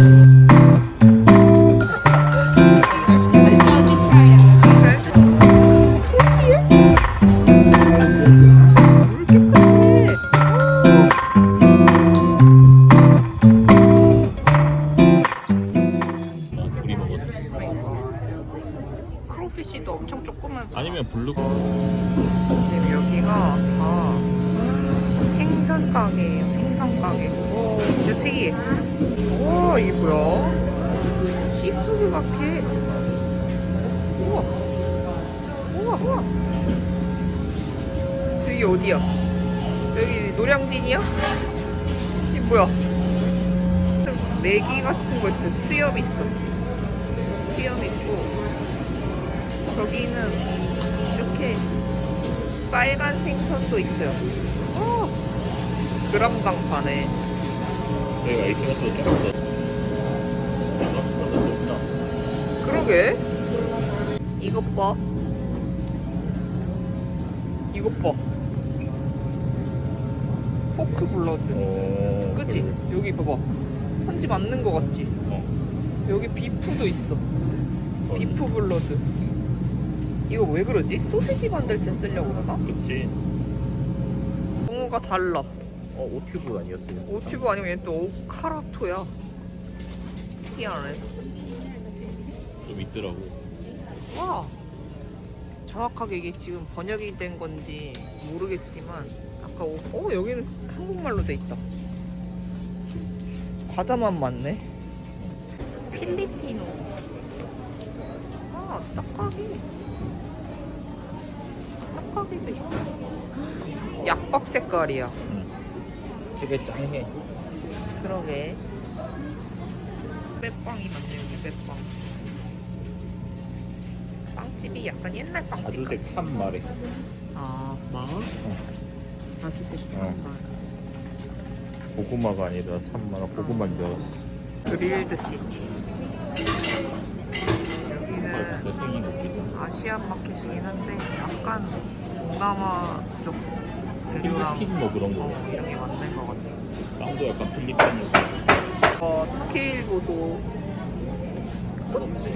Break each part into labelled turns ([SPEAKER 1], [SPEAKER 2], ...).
[SPEAKER 1] 나
[SPEAKER 2] 마켓. 우와. 우와, 우와. 여기 어디야? 여기 노량진이야? 이게 뭐야? 메기 같은 거 있어. 수염 있어. 수염 있고. 저기는 이렇게 빨간 생선도 있어요. 어, 그람당 파네.
[SPEAKER 1] 저희가 에이티마스로 조금 더. 생각보다 높다.
[SPEAKER 2] 그러게. 이것 봐. 이것 봐. 포크 블러드.
[SPEAKER 1] 어.
[SPEAKER 2] 그치? 여기 봐봐. 선지 맞는 거 같지?
[SPEAKER 1] 어.
[SPEAKER 2] 여기 비프도 있어.
[SPEAKER 1] 어.
[SPEAKER 2] 비프 블러드. 이거 왜 그러지? 소시지 만들 때 쓰려고 그러나?
[SPEAKER 1] 그치.
[SPEAKER 2] 용어가 달라.
[SPEAKER 1] 어 오튜브 아니었어요?
[SPEAKER 2] 오티브 아니면 얘는 또 오카라토야. 특이하네.
[SPEAKER 1] 좀 있더라고.
[SPEAKER 2] 와. 정확하게 이게 지금 번역이 된 건지 모르겠지만 아까 오, 어 여기는 한국말로 돼 있다. 과자만 많네. 필리피노. 아 딱하기. 딱하기도 있어. 약밥 색깔이야.
[SPEAKER 1] 되게 짱해.
[SPEAKER 2] 그러게. 빼빵이 많네 여기 빼빵. 빵집이 약간 옛날 빵집
[SPEAKER 1] 자주색
[SPEAKER 2] 같아.
[SPEAKER 1] 참 말해.
[SPEAKER 2] 아 마? 자주색
[SPEAKER 1] 어.
[SPEAKER 2] 참말.
[SPEAKER 1] 고구마가 아니라 참말 고구마인 줄 알았어.
[SPEAKER 2] 그릴드 시티. 여기는
[SPEAKER 1] 몇 생인 거지?
[SPEAKER 2] 아시안 마켓이긴 한데 약간 동남아 쪽 재료랑
[SPEAKER 1] 필리핀 뭐 그런 거.
[SPEAKER 2] 어, 이런 게 맞는 것 같아.
[SPEAKER 1] 빵도 약간 필리핀이고.
[SPEAKER 2] 어 스케일 보소. 그렇지.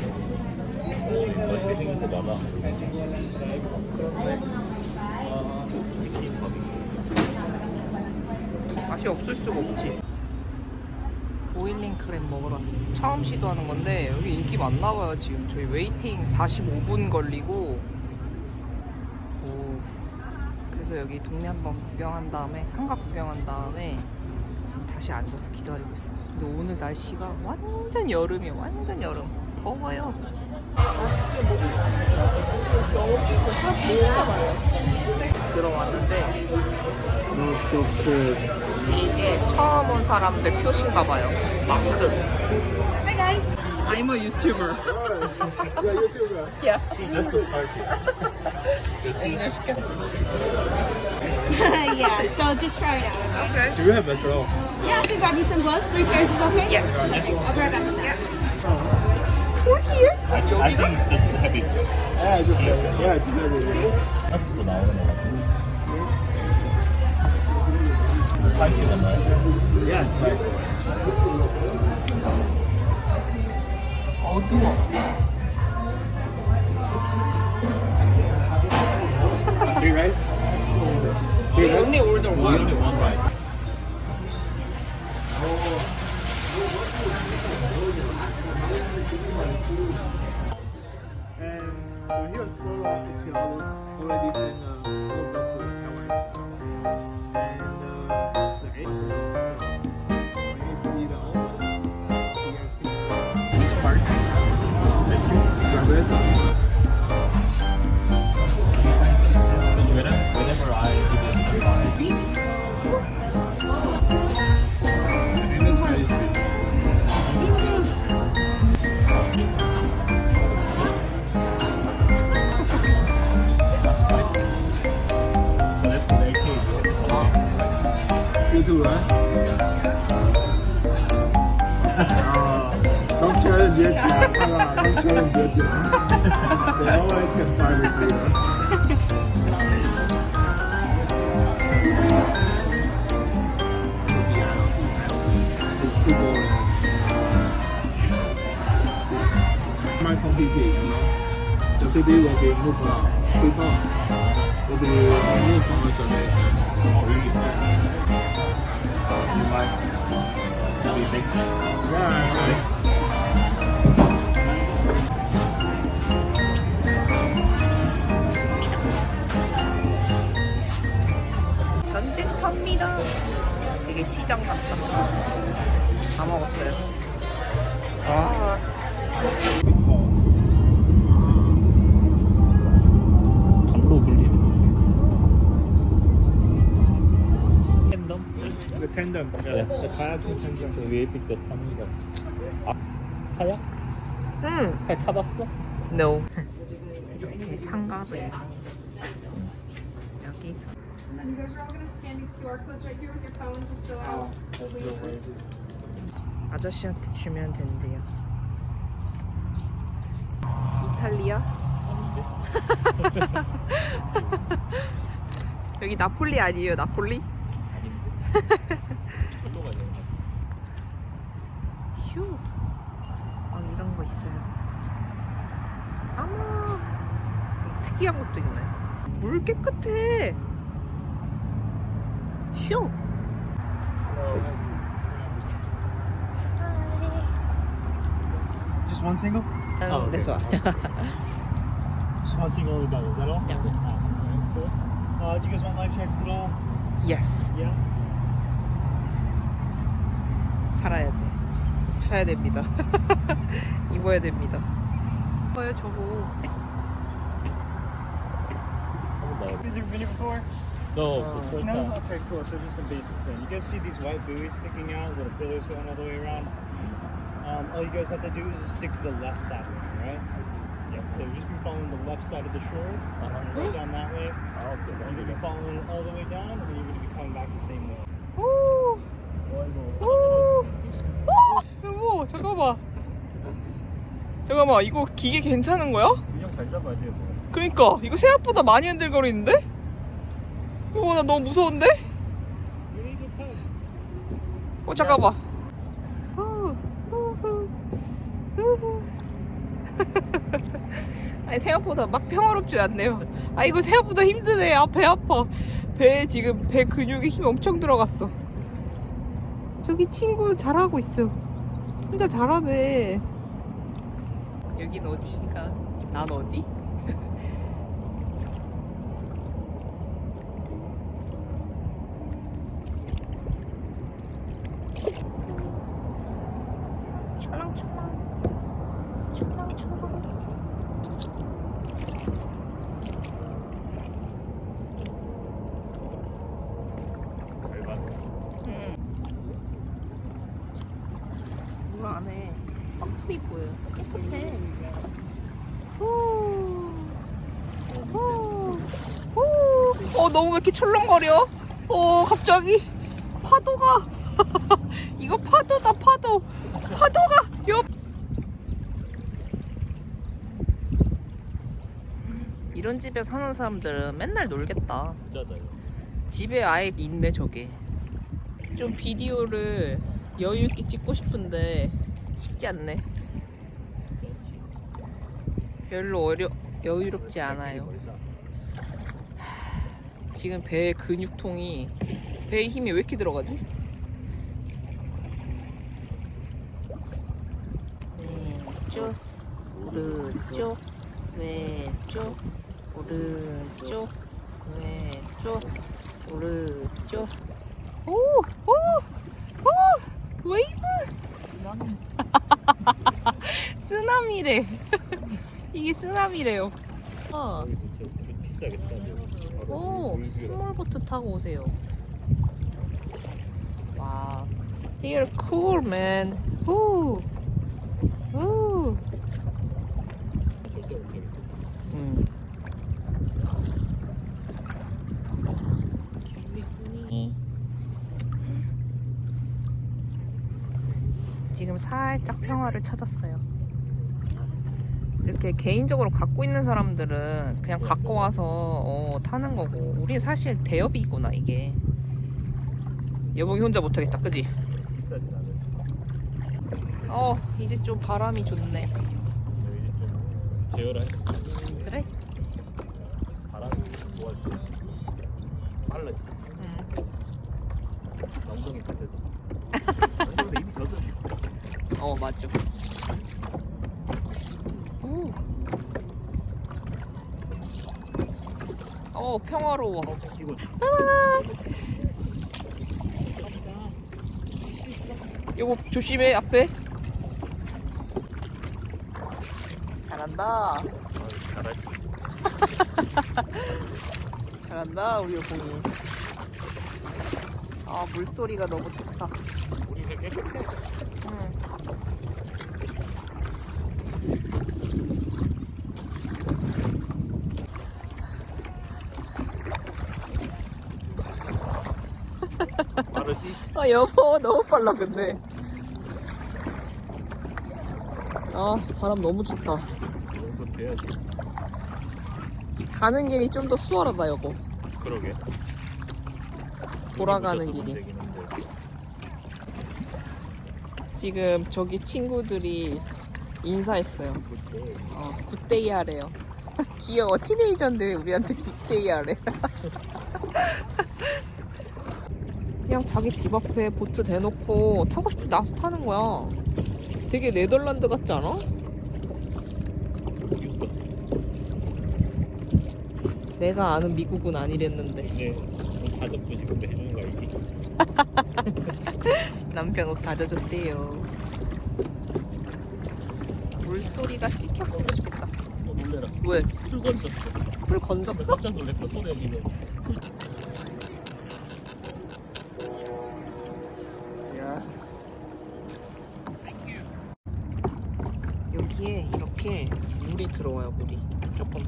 [SPEAKER 2] 맛이 없을 수가 없지. 보일링 크랩 먹으러 왔어요. 처음 시도하는 건데 여기 인기 많나 봐요 지금. 저희 웨이팅 45분 걸리고. 오. 그래서 여기 동네 한번 구경한 다음에 상가 구경한 다음에 지금 다시 앉아서 기다리고 있어요. 근데 오늘 날씨가 완전 여름이야. 완전 여름. 더워요. 맛있게 먹고 영업 고 사람 진짜 많아요. 들어왔는데 이게 처음 온 사람들 표시인가 봐요. 마크. Hi guys. I'm a YouTuber. yeah.
[SPEAKER 1] Just the starfish.
[SPEAKER 2] English.
[SPEAKER 3] yeah, so just try it out.
[SPEAKER 2] Okay.
[SPEAKER 1] Do you have metro?
[SPEAKER 3] Yeah, I can grab you some gloves. Three pairs is okay?
[SPEAKER 2] Yeah.
[SPEAKER 3] I'll right back with that.
[SPEAKER 2] For here?
[SPEAKER 1] I, I think just have it.
[SPEAKER 4] Yeah, just uh, yeah, it's good.
[SPEAKER 1] 앞으로 나오는 거 같아. 스파이시 맞나요?
[SPEAKER 4] Yeah, spicy.
[SPEAKER 2] 어두워.
[SPEAKER 4] Three rice.
[SPEAKER 2] We only order
[SPEAKER 1] We
[SPEAKER 2] one.
[SPEAKER 1] only one rice.
[SPEAKER 4] And uh, he was full of all already sent uh, PP will be moved around. People will be removed from the donation.
[SPEAKER 1] 어, 여기. You might.
[SPEAKER 4] Yeah, right.
[SPEAKER 2] 전쟁터입니다. 되게 시장 같다. 다 먹었어요. 아,
[SPEAKER 4] tandem,
[SPEAKER 1] Yeah.
[SPEAKER 4] yeah. The kayaking tandem.
[SPEAKER 1] 그 위에 픽때 탑니다. 아, 카약?
[SPEAKER 2] 음,
[SPEAKER 1] 카약 타봤어?
[SPEAKER 2] no. 이렇게 상가들. 여기서
[SPEAKER 3] You guys are all gonna scan these QR codes right here with your phones and fill out the waivers.
[SPEAKER 2] 아저씨한테 주면 된대요. 이탈리아? 여기 나폴리 아니에요, 나폴리? 휴. 아, 이런 거 있어요. 아마 특이한 것도 있나요? 물 깨끗해. 휴.
[SPEAKER 4] Just one single?
[SPEAKER 1] Oh, okay.
[SPEAKER 2] this one.
[SPEAKER 4] Just one single we're done. Is that all?
[SPEAKER 2] Yeah.
[SPEAKER 4] Awesome. Alright, cool. Uh, do you guys want life jackets at all?
[SPEAKER 2] yes.
[SPEAKER 4] Yeah.
[SPEAKER 2] 살아야 돼. 살아야 됩니다. 입어야 됩니다. 뭐야 저거?
[SPEAKER 1] 한번 나야 돼.
[SPEAKER 4] You guys ever been here before?
[SPEAKER 1] No, it's first
[SPEAKER 4] No?
[SPEAKER 1] time.
[SPEAKER 4] Okay, cool. So just some basics then. You guys see these white buoys sticking out, little pillars going all the way around? Um, all you guys have to do is just stick to the left side of it, right? Yeah, so just be following the left side of the shore,
[SPEAKER 1] 아,
[SPEAKER 4] right down that way.
[SPEAKER 1] 아, 오케이.
[SPEAKER 4] You're gonna be following all the way down, and then you're gonna be coming back the same way.
[SPEAKER 2] 오,
[SPEAKER 1] 어이구.
[SPEAKER 2] 오, 오, 여보 잠깐만. 잠깐만 이거 기계 괜찮은 거야?
[SPEAKER 1] 그냥 잘 잡아야 돼요. 뭐.
[SPEAKER 2] 그러니까 이거 생각보다 많이 흔들거리는데? 이거 나 너무 무서운데? 어 잠깐만. 후, 후 후, 후후. 아니 생각보다 막 평화롭지 않네요. 아 이거 생각보다 힘드네. 아 배 아파. 배 지금 배 근육에 힘 엄청 들어갔어. 저기 친구 잘하고 있어. 혼자 잘하네. 여긴 어디인가? 난 어디? 촐랑촐랑 촐랑촐랑
[SPEAKER 1] 잘 봐.
[SPEAKER 2] 물 안에 막 풀이 보여요. 깨끗해. 후. 후. 후. 어, 너무 왜 이렇게 출렁거려? 어, 갑자기 파도가. 이거 파도다, 파도. 파도가 옆. 이런 집에 사는 사람들은 맨날 놀겠다. 집에 아예 있네 저게 좀 비디오를 여유 있게 찍고 싶은데 쉽지 않네 별로 어려 여유롭지 않아요 지금 배의 근육통이 배에 힘이 왜 이렇게 들어가지? 왼쪽 오른쪽 왼쪽 오른쪽 왼쪽 오른쪽 오! 오! 오! 웨이브! 쓰나미래 이게 쓰나미래요.
[SPEAKER 1] 바로
[SPEAKER 2] 오. 스몰보트 타고 오세요 와 You're cool man 오! 오!
[SPEAKER 1] 절대 못하겠다.
[SPEAKER 2] 음. 지금 살짝 평화를 찾았어요. 이렇게 개인적으로 갖고 있는 사람들은 그냥 갖고 와서 어, 타는 거고 우리 사실 대여비구나 이게. 여봉이 혼자 못하겠다, 그지? 어 이제 좀 바람이 좋네.
[SPEAKER 1] 해.
[SPEAKER 2] 그래?
[SPEAKER 1] 바람이 모아주고. 빨라. 같아서. 엉덩이 입이 젖어.
[SPEAKER 2] 어 맞죠. 오. 어 평화로워.
[SPEAKER 1] 이거
[SPEAKER 2] 조심해 앞에. 잘한다. 잘한다 우리 여봉이. 아 물소리가 너무 좋다.
[SPEAKER 1] 우리 되게 깨끗해.
[SPEAKER 2] 응.
[SPEAKER 1] 빠르지?
[SPEAKER 2] 아 여보 너무 빨라 근데. 아 바람 너무 좋다.
[SPEAKER 1] 이 정도 돼야지.
[SPEAKER 2] 가는 길이 좀 더 수월하다 여보.
[SPEAKER 1] 그러게.
[SPEAKER 2] 돌아가는 길이.
[SPEAKER 1] 문제긴 한데.
[SPEAKER 2] 지금 저기 친구들이 인사했어요.
[SPEAKER 1] 그때
[SPEAKER 2] 어, 굿데이 하래요. 귀여워. 티네이저인데 우리한테 굿데이 하래. 그냥 자기 집 앞에 보트 대놓고 타고 싶을 때 나서 타는 거야. 되게 네덜란드 같지 않아? 내가 아는 미국은 아니랬는데.
[SPEAKER 1] 근데 다 접고 지금 해주는 거 알지?
[SPEAKER 2] 남편 옷다 젖었대요. 물소리가 찍혔으면 좋겠다.
[SPEAKER 1] 어, 놀래라.
[SPEAKER 2] 왜?
[SPEAKER 1] 풀 건졌어.
[SPEAKER 2] 불 건졌어?
[SPEAKER 1] 깜짝 놀랐어. 손에 여기는.
[SPEAKER 2] 여기에 이렇게 물이 들어와요, 물이. 조금.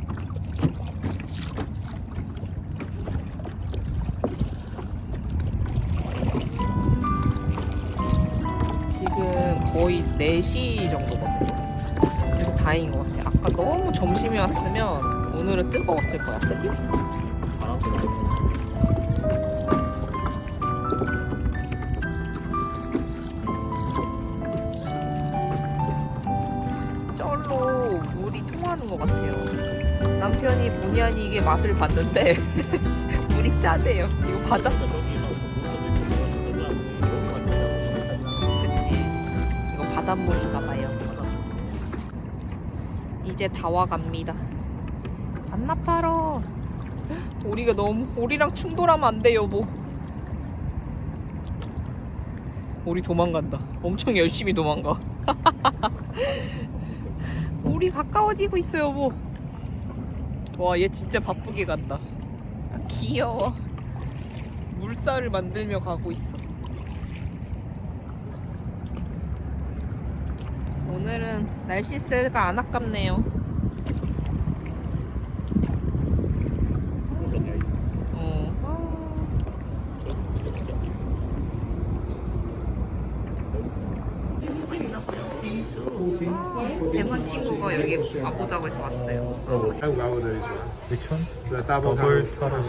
[SPEAKER 2] 지금 거의 4시 정도거든요. 그래서 다행인 것 같아. 아까 너무 점심에 왔으면 오늘은 뜨거웠을 거야. 그지? 쩔로 물이 통하는 것 같아요. 남편이 본의 아니게 맛을 봤는데 물이 짜대요. 이거
[SPEAKER 1] 많이
[SPEAKER 2] 그치. 이거 바닷물인가 봐요. 이제 다 와갑니다. 반납하러. 우리가 너무 우리랑 충돌하면 안 돼 여보. 우리 도망간다. 엄청 열심히 도망가. 우리 가까워지고 있어 여보. 와얘 진짜 바쁘게 간다. 아, 귀여워. 물살을 만들며 가고 있어. 오늘은 날씨세가 안 아깝네요. 어. 친구가 여기 와보자고 해서 왔어요.
[SPEAKER 4] Order this one.
[SPEAKER 1] Which one?
[SPEAKER 4] The double
[SPEAKER 1] 더블. 타로.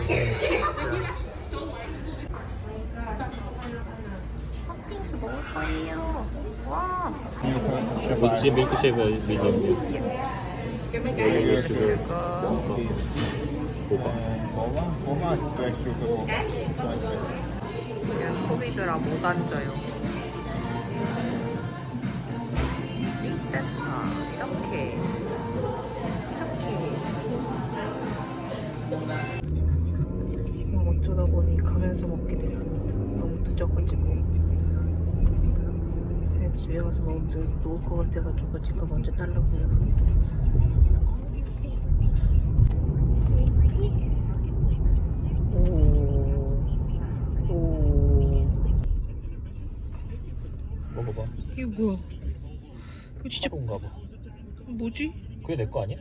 [SPEAKER 2] 팥빙수 먹을 거예요. 와.
[SPEAKER 1] 뭐지 밀크쉐이크 미디엄.
[SPEAKER 2] 지금 코비드라 못 앉아요. 무 늦어가지고 그냥 집에 가서 먹으면 늘 녹을 것 같아가지고 지금 먼저 딸라고요. 오. 오.
[SPEAKER 1] 먹어봐.
[SPEAKER 2] 이게 뭐야? 이거 진짜
[SPEAKER 1] 타로인가 봐.
[SPEAKER 2] 뭐지?
[SPEAKER 1] 그게 내 거 아니야?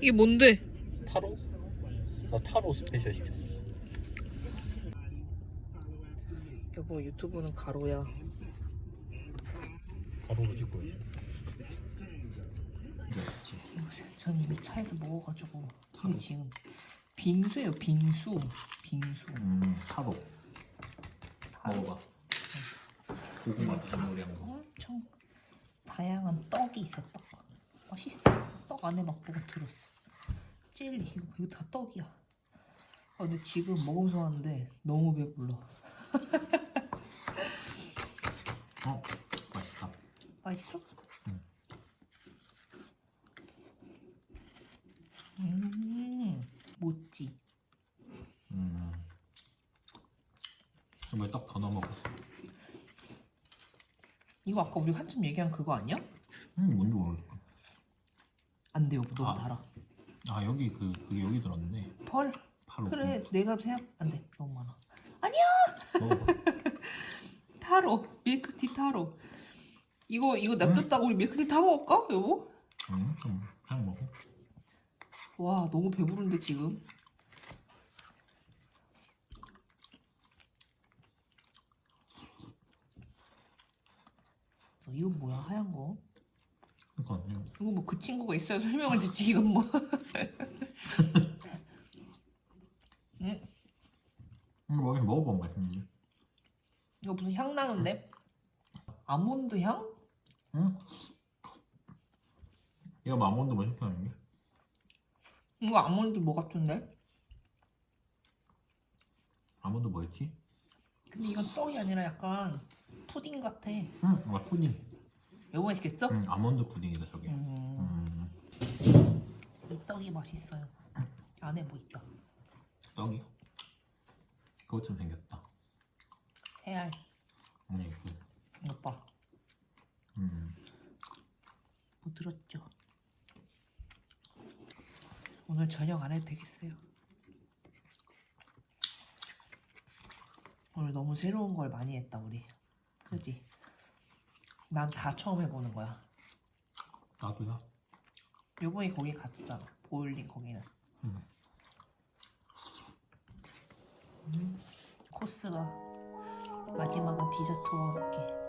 [SPEAKER 2] 이게 뭔데?
[SPEAKER 1] 타로? 나 타로 스페셜 시켰어.
[SPEAKER 2] 여보 유튜브는 가로야.
[SPEAKER 1] 가로로 찍고 있어.
[SPEAKER 2] 전 이미 차에서 먹어가지고 이게 지금 빙수예요 빙수 빙수
[SPEAKER 1] 음, 타로. 먹어봐. 고구마 국물이랑
[SPEAKER 2] 엄청 다양한 떡이 있어 떡 맛있어 떡 안에 맛보고 들었어. 젤리 이거 이거 다 떡이야. 아 근데 지금 먹으면서 하는데 너무 배불러.
[SPEAKER 1] 어 맛있다
[SPEAKER 2] 맛있어?
[SPEAKER 1] 응.
[SPEAKER 2] 음, 모찌.
[SPEAKER 1] 음 정말 떡더 넣어 먹었어
[SPEAKER 2] 이거 아까 우리 한참 얘기한 그거 아니야?
[SPEAKER 1] 음 뭔지 모르겠어
[SPEAKER 2] 안 돼요, 너무
[SPEAKER 1] 아.
[SPEAKER 2] 달아.
[SPEAKER 1] 아 여기 그 그게 여기 들었네
[SPEAKER 2] 펄.
[SPEAKER 1] 바로
[SPEAKER 2] 그래, 내가 생각 안 돼, 너무 많아.
[SPEAKER 1] 먹어봐
[SPEAKER 2] 타로, 밀크티 타로. 이거 이거 냅뒀다가 우리 밀크티 타 먹을까, 여보?
[SPEAKER 1] 음좀 그냥 먹어
[SPEAKER 2] 와, 너무 배부른데 지금. 저 이건 뭐야, 하얀 거?
[SPEAKER 1] 그러니까
[SPEAKER 2] 이거 뭐 그 친구가 있어야 설명을 듣지 이건 뭐? 음,
[SPEAKER 1] 음 뭐, 먹어보면 맛있는데
[SPEAKER 2] 이거 무슨 향 나는데? 아몬드 향?
[SPEAKER 1] 응? 이거 뭐 아몬드 맛있게 하는데?
[SPEAKER 2] 이거 아몬드 뭐 같은데?
[SPEAKER 1] 아몬드 뭐였지?
[SPEAKER 2] 근데 이건 떡이 아니라 약간 푸딩 같아.
[SPEAKER 1] 응, 아 푸딩.
[SPEAKER 2] 여보가 시켰어?
[SPEAKER 1] 응, 아몬드 푸딩이다 저게.
[SPEAKER 2] 음,
[SPEAKER 1] 음,
[SPEAKER 2] 이 떡이 맛있어요. 안에 뭐 있다.
[SPEAKER 1] 떡이. 그것처럼 생겼다.
[SPEAKER 2] 새알.
[SPEAKER 1] 아니 그,
[SPEAKER 2] 이거 봐.
[SPEAKER 1] 음,
[SPEAKER 2] 뭐 들었죠? 오늘 저녁 안 해도 되겠어요. 오늘 너무 새로운 걸 많이 했다 우리. 그지? 난 다 처음 해보는 거야.
[SPEAKER 1] 나도야.
[SPEAKER 2] 요번에 거기 갔잖아. 보일링 거기는.
[SPEAKER 1] 응.
[SPEAKER 2] 음, 코스가 마지막은 디저트와 함께.